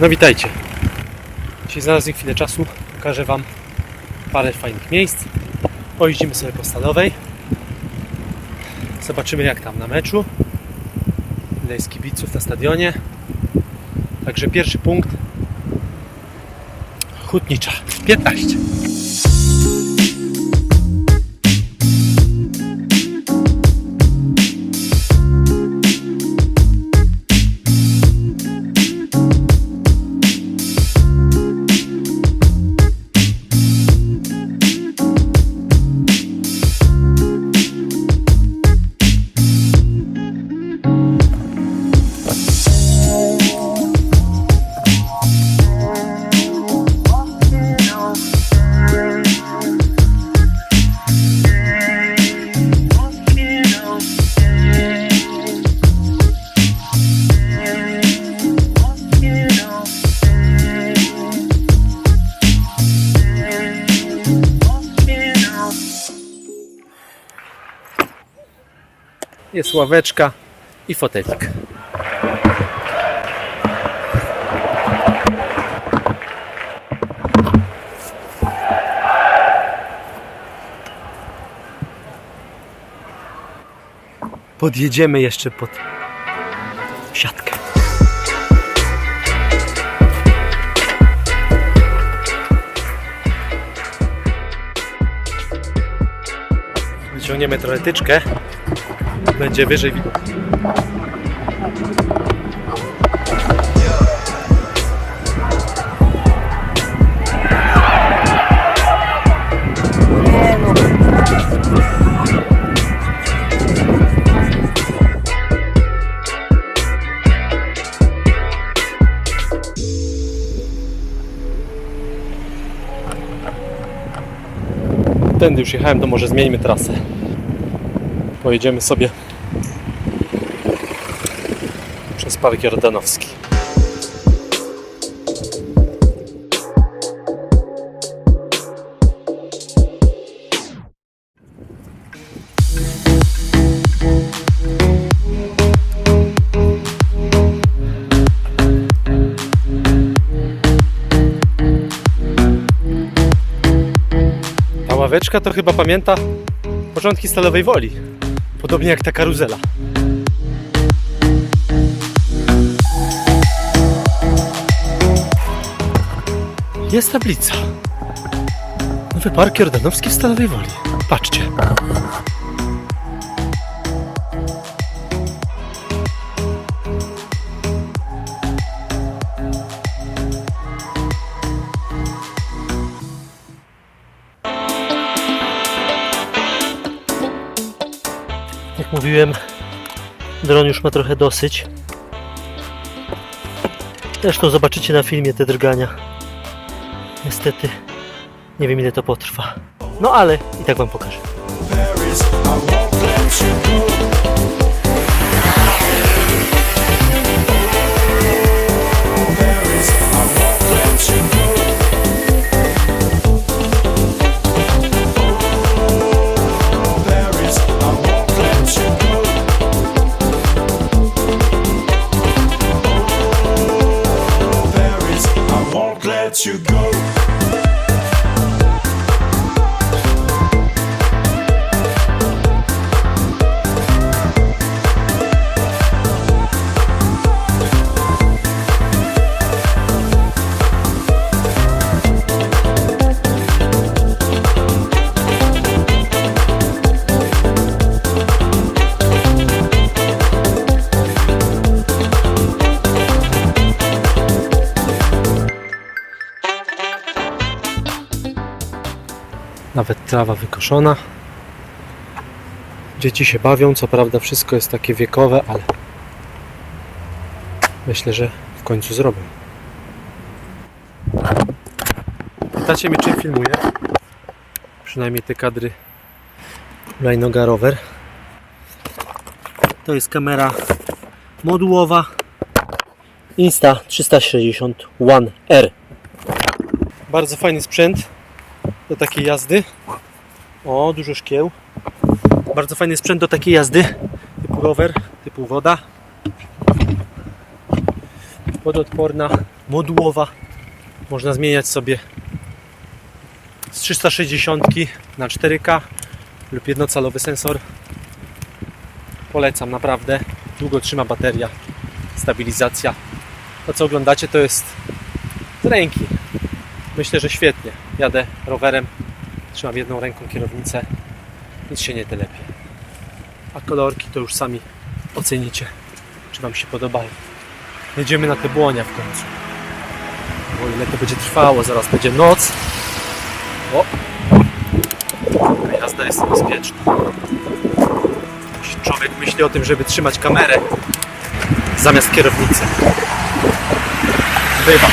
No witajcie. Dzisiaj znalazłem chwilę czasu. Pokażę Wam parę fajnych miejsc. Pojeździmy sobie po Stalowej. Zobaczymy jak tam na meczu. Ile jest kibiców na stadionie. Także pierwszy punkt. Hutnicza 15. Jest ławeczka i fotelik. Podjedziemy jeszcze pod siatkę. Wyciągniemy trochę tyczkę będzie wyżej widać. Tędy już jechałem, to może zmieńmy trasę. Pojedziemy sobie przez Park Jordanowski. Ta ławeczka to chyba pamięta początki Stalowej Woli. Podobnie jak ta karuzela. Jest tablica. Nowy Park Jordanowski w Stalowej Woli. Patrzcie. Mówiłem, dron już ma trochę dosyć. Zresztą zobaczycie na filmie te drgania. Niestety nie wiem ile to potrwa. No ale i tak wam pokażę. You go. Nawet trawa wykoszona. Dzieci się bawią, co prawda wszystko jest takie wiekowe, ale myślę, że w końcu zrobią. Pytacie mnie, czym filmuję? Przynajmniej te kadry Lajnoga Rower. To jest kamera modułowa Insta 360 One R. Bardzo fajny sprzęt do takiej jazdy. O, dużo szkieł. Bardzo fajny sprzęt do takiej jazdy. Typu rower, typu woda. Wodoodporna. modułowa. Można zmieniać sobie z 360 na 4K lub jednocalowy sensor. Polecam naprawdę. Długo trzyma bateria, stabilizacja. To co oglądacie to jest z ręki. Myślę, że świetnie. Jadę rowerem, trzymam jedną ręką kierownicę. Nic się nie telepie. A kolorki to już sami ocenicie, czy Wam się podobają. Jedziemy na te błonia w końcu. O ile to będzie trwało, zaraz będzie noc. O! Jazda jest niebezpieczna. Człowiek myśli o tym, żeby trzymać kamerę zamiast kierownicy. Bywa.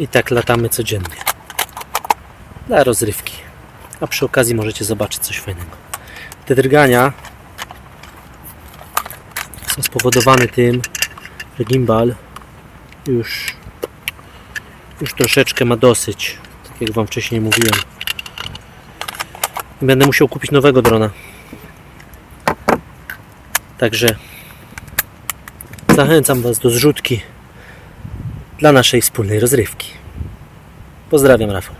I tak latamy codziennie. Dla rozrywki. A przy okazji możecie zobaczyć coś fajnego. Te drgania są spowodowane tym, że gimbal już, już troszeczkę ma dosyć. Tak jak Wam wcześniej mówiłem. Będę musiał kupić nowego drona. Także zachęcam Was do zrzutki dla naszej wspólnej rozrywki. Pozdrawiam, Rafał.